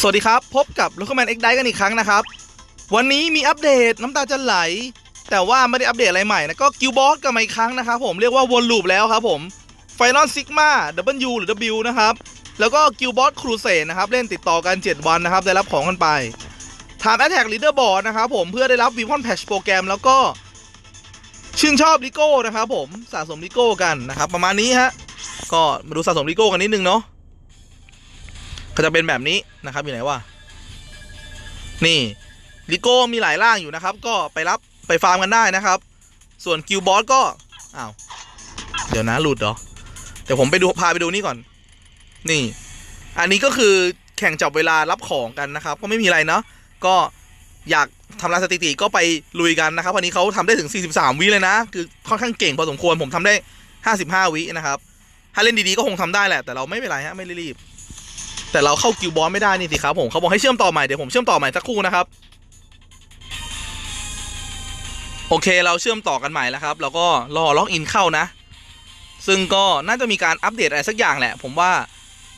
สวัสดีครับ พบกับ l o c a l Man X d i กันอีกครั้งนะครับ วันนี้มีอัปเดตน้ำตาจะไหล แต่ว่าไม่ได้อัปเดตอะไรใหม่นะ ก็กิลบอสกันมาอีกครั้งนะครับผมเรียกว่าวนลูปแล้วครับผมไฟนอลซิกมา W หรือ W นะครับ แล้วก็กิลบอสครูเซนะครับ เล่นติดต่อกัน 7 วันนะครับ ได้รับของกันไปถามแอ t แทกลีดเดอร์บอร์ดนะครับผมเพื่อได้รับวีพอนแพชโปรแกรมแล้วก็ชื่นชอบลิโก้นะครับผมสะสมลิโก้กันนะครับประมาณนี้ฮะก็มาดูสะสมลิโก้กันนิดนึงเนาะ ก็จะเป็นแบบนี้นะครับอยู่ไหนวะนี่ลิโก้มีหลายร่างอยู่นะครับ ก็ไปรับไปฟาร์มกันได้นะครับ ส่วนกิลบอสก็อ้าวเดี๋ยวนะหลุดเหรอเดี๋ยวผมไปดูพาไปดูนี่ก่อน นี่ อันนี้ก็คือแข่งจับเวลารับของกันนะครับ ก็ไม่มีอะไรเนาะก็อยากทำลายสถิติก็ไปลุยกันนะครับวันนี้เขาทำได้ถึง 43 วิเลยนะ คือค่อนข้างเก่งพอสมควรผมทำได้ 55 วินะครับ ถ้าเล่นดีๆก็คงทำได้แหละ แต่เราไม่เป็นไรฮะไม่รีบ แต่เราเข้ากิลบอสไม่ได้นี่สิครับผมเขาบอกให้เชื่อมต่อใหม่เดี๋ยวผมเชื่อมต่อใหม่สักครู่นะครับ โอเคเราเชื่อมต่อกันใหม่แล้วครับ เราก็รอล็อกอินเข้านะ ซึ่งก็น่าจะมีการอัปเดตอะไรสักอย่างแหละ ผมว่า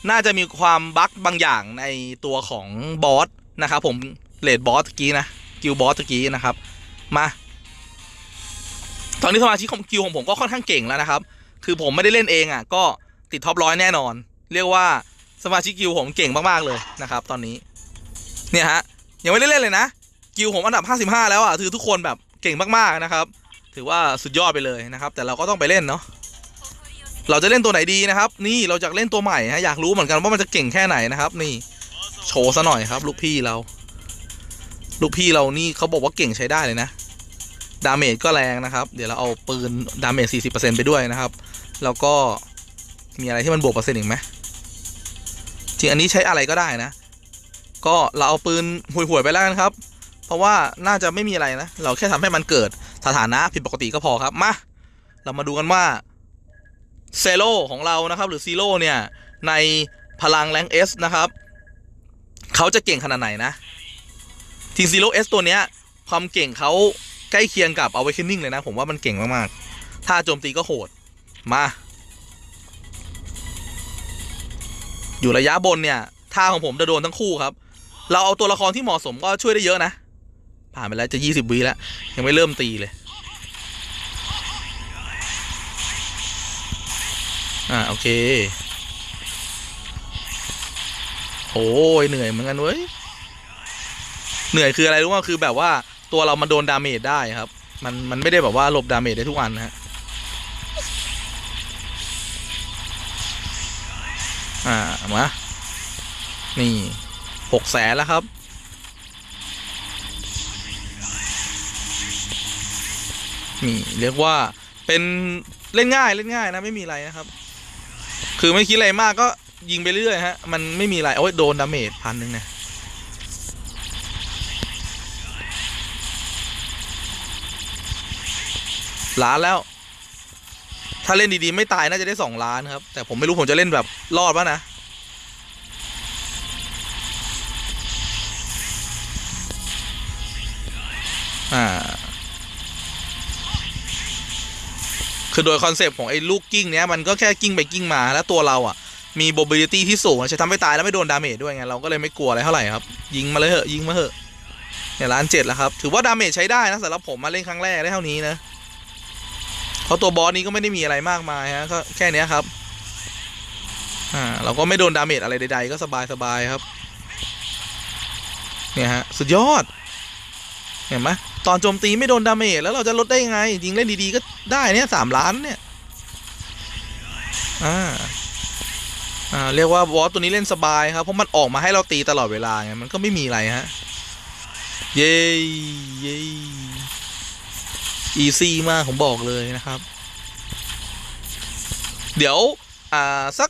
น่าจะมีความบั๊กบางอย่างในตัวของบอสนะครับผมเลดบอสตะกี้นะกิลบอสตะกี้นะครับ มา ตอนนี้สมาชิกของกิลของผมก็ค่อนข้างเก่งแล้วนะครับ คือผมไม่ได้เล่นเองอะ ก็ติดท็อปร้อยแน่นอน เรียกว่า สมาชิกกิลผมเก่งมาก ๆ เลยนะครับ ตอนนี้ เนี่ยฮะยังไม่ได้เล่นเลยนะ กิลผมอันดับ 55 แล้วอะคือทุกคนแบบเก่งมากๆนะครับ ถือว่าสุดยอดไปเลยนะครับ แต่เราก็ต้องไปเล่นเนาะเราจะเล่นตัวไหนดีนะครับ นี่เราจะเล่นตัวใหม่ฮะอยากรู้เหมือนกันว่ามันจะเก่งแค่ไหนนะครับ นี่ โชว์ซะหน่อยครับ ลูกพี่เรา ลูกพี่เรานี่เขาบอกว่าเก่งใช้ได้เลยนะดาเมจก็แรงนะครับ เดี๋ยวเราเอาปืนดาเมจ40%ไปด้วยนะครับ แล้วก็มีอะไรที่มันบวกเปอร์เซ็นต์อีกไหม จริงอันนี้ใช้อะไรก็ได้นะ ก็เราเอาปืนห่วยๆไปแล้วกันครับ เพราะว่าน่าจะไม่มีอะไรนะ เราแค่ทำให้มันเกิดสถานะผิดปกติก็พอครับ มา เรามาดูกันว่าเซโลของเรานะครับ หรือซีโร่เนี่ย ในพลังแรงเอสนะครับ เขาจะเก่งขนาดไหนนะทีซีโร่เอสตัวเนี้ย ความเก่งเขาใกล้เคียงกับเอาไวคินนิ่งเลยนะ ผมว่ามันเก่งมาก ๆ ถ้าโจมตีก็โหด มา อยู่ระยะบนเนี่ยท่าของผมจะโดนทั้งคู่ครับ เราเอาตัวละครที่เหมาะสมก็ช่วยได้เยอะนะ ผ่านไปแล้วจะยี่สิบวิแล้ว ยังไม่เริ่มตีเลยอ่าโอเคโอ้ยเหนื่อยเหมือนกันเว้ยเหนื่อยคืออะไรรู้ว่าคือแบบว่าตัวเรามันโดนดาเมจได้ครับ มันมันไม่ได้แบบว่าหลบดาเมจได้ทุกอันนะฮะ อ่า มา นี่หกแสนแล้วครับ นี่ เรียกว่าเป็นเล่นง่ายเล่นง่ายนะไม่มีอะไรนะครับ คือไม่คิดอะไรมากก็ยิงไปเรื่อยฮะ มันไม่มีอะไรโอ้ยโดนดาเมจพันหนึ่งเนี่ยล้าแล้ว ถ้าเล่นดีๆไม่ตายน่าจะได้สองล้านครับ แต่ผมไม่รู้ผมจะเล่นแบบรอดป่ะนะ อ่า คือโดยคอนเซปต์ของไอ้ลูกกิ้งเนี้ยมันก็แค่กิ้งไปกิ้งมาแล้วตัวเราอะ มี mobility ที่สูงจะทำให้ตายแล้วไม่โดนดาเมจด้วยไงเราก็เลยไม่กลัวอะไรเท่าไหร่ครับ ยิงมาเลยเหอะยิงมาเหอะเนี่ยล้านเจ็ดแล้วครับ ถือว่าดาเมจใช้ได้นะสำหรับผมมาเล่นครั้งแรกได้เท่านี้นะ เพราะตัวบอสนี้ก็ไม่ได้มีอะไรมากมายฮะก็แค่นี้ครับ อ่า เราก็ไม่โดนดาเมจอะไรใดๆ ก็สบายสบายๆครับ เนี่ยฮะ สุดยอด เห็นไหมตอนโจมตีไม่โดนดาเมจแล้วเราจะลดได้ยังไงยิงเล่นดีๆก็ได้เนี่ยสามล้านเนี่ย อ่า อ่า เรียกว่าบอสตัวนี้เล่นสบายครับ เพราะมันออกมาให้เราตีตลอดเวลาไง มันก็ไม่มีอะไรฮะ เย้เย้ อีซี่มากผมบอกเลยนะครับ เดี๋ยว อ่า สัก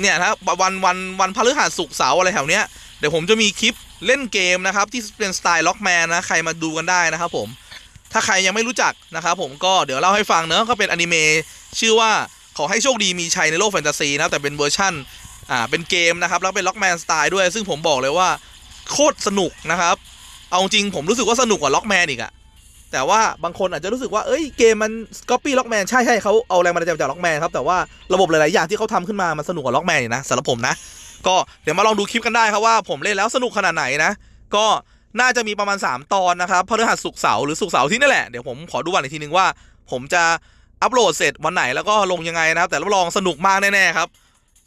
เนี่ยนะครับวันวันวันพฤหัสศุกร์เสาร์อะไรแถวเนี้ย เดี๋ยวผมจะมีคลิปเล่นเกมนะครับ ที่เป็นสไตล์ล็อกแมนนะ ใครมาดูกันได้นะครับผม ถ้าใครยังไม่รู้จักนะครับผมก็เดี๋ยวเล่าให้ฟังเนอะก็เป็นอนิเมะชื่อว่าขอให้โชคดีมีชัยในโลกแฟนตาซีนะแต่เป็นเวอร์ชั่นอ่าเป็นเกมนะครับ แล้วเป็นล็อกแมนสไตล์ด้วย ซึ่งผมบอกเลยว่า โคตรสนุกนะครับ เอาจริงผมรู้สึกว่าสนุกกว่าล็อกแมนอีกอะ แต่ว่าบางคนอาจจะรู้สึกว่าเอ้ยเกมมันก๊อปปี้ล็อกแมนใช่ใช่เขาเอาแรงบันดาลใจมาจากล็อกแมนครับแต่ว่าระบบหลาย ๆ อย่างที่เขาทำขึ้นมา มันสนุกกว่าล็อกแมนอีกนะสำหรับผมนะ ก็เดี๋ยวมาลองดูคลิปกันได้ครับว่าผมเล่นแล้วสนุกขนาดไหนนะ ก็น่าจะมีประมาณ 3 ตอนนะครับพฤหัสศุกเสาร์หรือศุกเสาร์ที่นี่แหละเดี๋ยวผมขอดูวันอีกทีนึงว่า ผมจะอัปโหลดเสร็จวันไหนแล้วก็ลงยังไงนะครับ แต่รับรองสนุกมากแน่ ๆ ครับ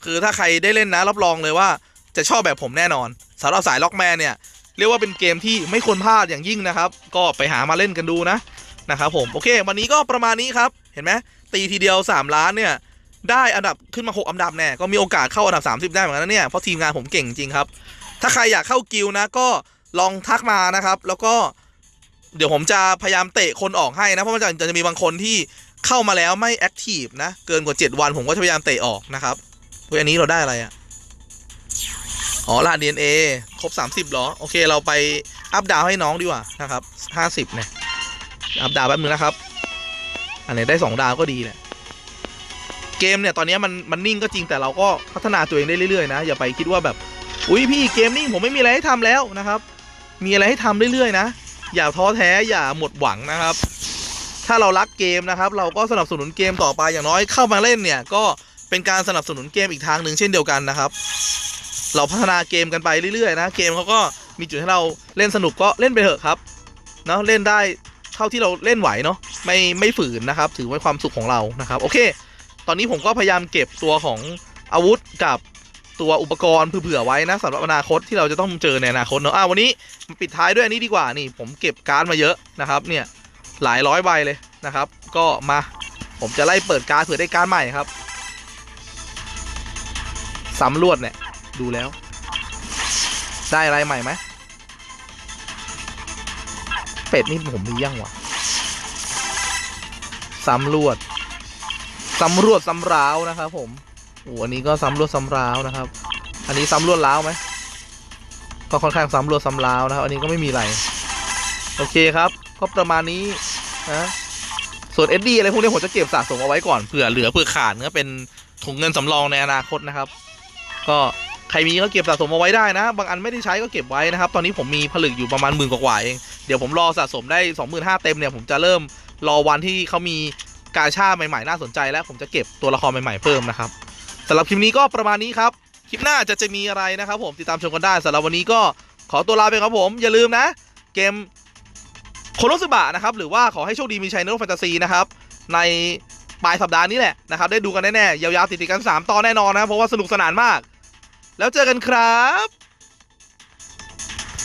คือถ้าใครได้เล่นนะรับรองเลยว่าจะชอบแบบผมแน่นอนสำหรับสายล็อกแมนเนี่ย เรียกว่าเป็นเกมที่ไม่ควรพลาดอย่างยิ่งนะครับ ก็ไปหามาเล่นกันดูนะนะครับผมโอเค วันนี้ก็ประมาณนี้ครับเห็นไหมตีทีเดียว 3 ล้านเนี่ยได้อันดับขึ้นมา 6 อันดับแน่ก็มีโอกาสเข้าอันดับ 30 ได้เหมือนกันนะเนี่ยเพราะทีมงานผมเก่งจริงครับ ถ้าใครอยากเข้ากิลนะก็ลองทักมานะครับ แล้วก็เดี๋ยวผมจะพยายามเตะคนออกให้นะ เพราะมันจะจะมีบางคนที่เข้ามาแล้วไม่แอคทีฟนะ เกินกว่า 7 วันผมก็จะพยายามเตะออกนะครับเฮ้ยอันนี้เราได้อะไรอะ อ๋อรหัส DNA ครบ 30หรอ โอเค เราไปอัพดาวให้น้องดีกว่านะครับ 50 เนี่ย อัพดาวแป๊บนึงนะครับ อันไหนได้ 2 ดาวก็ดีแหละ เกมเนี่ย ตอนนี้มันมันนิ่งก็จริงแต่เราก็พัฒนาตัวเองได้เรื่อยๆนะ อย่าไปคิดว่าแบบ อุ้ยพี่เกมนิ่งผมไม่มีอะไรให้ทำแล้วนะครับ มีอะไรให้ทำเรื่อยๆนะ อย่าท้อแท้อย่าหมดหวังนะครับ ถ้าเรารักเกมนะครับ เราก็สนับสนุนเกมต่อไปอย่างน้อยเข้ามาเล่นเนี่ย ก็เป็นการสนับสนุนเกมอีกทางหนึ่งเช่นเดียวกันนะครับ เราพัฒนาเกมกันไปเรื่อยๆนะเกมเขาก็มีจุดให้เราเล่นสนุกก็เล่นไปเถอะครับเนาะเล่นได้เท่าที่เราเล่นไหวเนาะไม่ไม่ฝืนนะครับ ถือว่าความสุขของเรานะครับโอเค ตอนนี้ผมก็พยายามเก็บตัวของอาวุธกับตัวอุปกรณ์เผื่อไว้นะสำหรับอนาคตที่เราจะต้องเจอในอนาคตเนาะอะวันนี้ปิดท้ายด้วยอันนี้ดีกว่านี่ ผมเก็บการ์ดมาเยอะนะครับ เนี่ยหลายร้อยใบเลยนะครับ ก็มาผมจะไล่เปิดการ์ดเผื่อได้การ์ดใหม่ครับสำรวจเนี่ย ดูแล้ว ได้อะไรใหม่ไหมเป็ดนี่ผมมียังวะสำรวจสำรวจสำราวนะครับผมโอ้อันนี้ก็สำรวจสำราวนะครับ อันนี้สำรวจล้าวไหมก็ค่อนข้างสำรวจสำราวนะครับ อันนี้ก็ไม่มีอะไร โอเคครับก็ประมาณนี้นะส่วนเอ็ดดี้อะไรพวกนี้ผมจะเก็บสะสมเอาไว้ก่อนเผื่อเหลือเผื่อขาดก็เป็นถุงเงินสำรองในอนาคตนะครับ ก็ ใครมีก็เก็บสะสมเอาไว้ได้นะ บางอันไม่ได้ใช้ก็เก็บไว้นะครับ ตอนนี้ผมมีผลึกอยู่ประมาณหมื่นกว่าเอง เดี๋ยวผมรอสะสมได้สองหมื่นห้าเต็มเนี่ย ผมจะเริ่มรอวันที่เขามีกาชาใหม่ๆ น่าสนใจแล้ว ผมจะเก็บตัวละครใหม่ๆเพิ่มนะครับสำหรับคลิปนี้ก็ประมาณนี้ครับ คลิปหน้าจะจะมีอะไรนะครับผมติดตามชมกันได้สำหรับวันนี้ก็ขอตัวลาไปครับผม อย่าลืมนะ เกมโคโนสึบะนะครับหรือว่าขอให้โชคดีมีชัยในโลกแฟนตาซีนะครับในปลายสัปดาห์นี้แหละนะครับได้ดูกันแน่ๆยาวๆติดๆกัน 3 ตอนแน่นอนนะเพราะว่าสนุกสนานมาก แล้วเจอกันครับ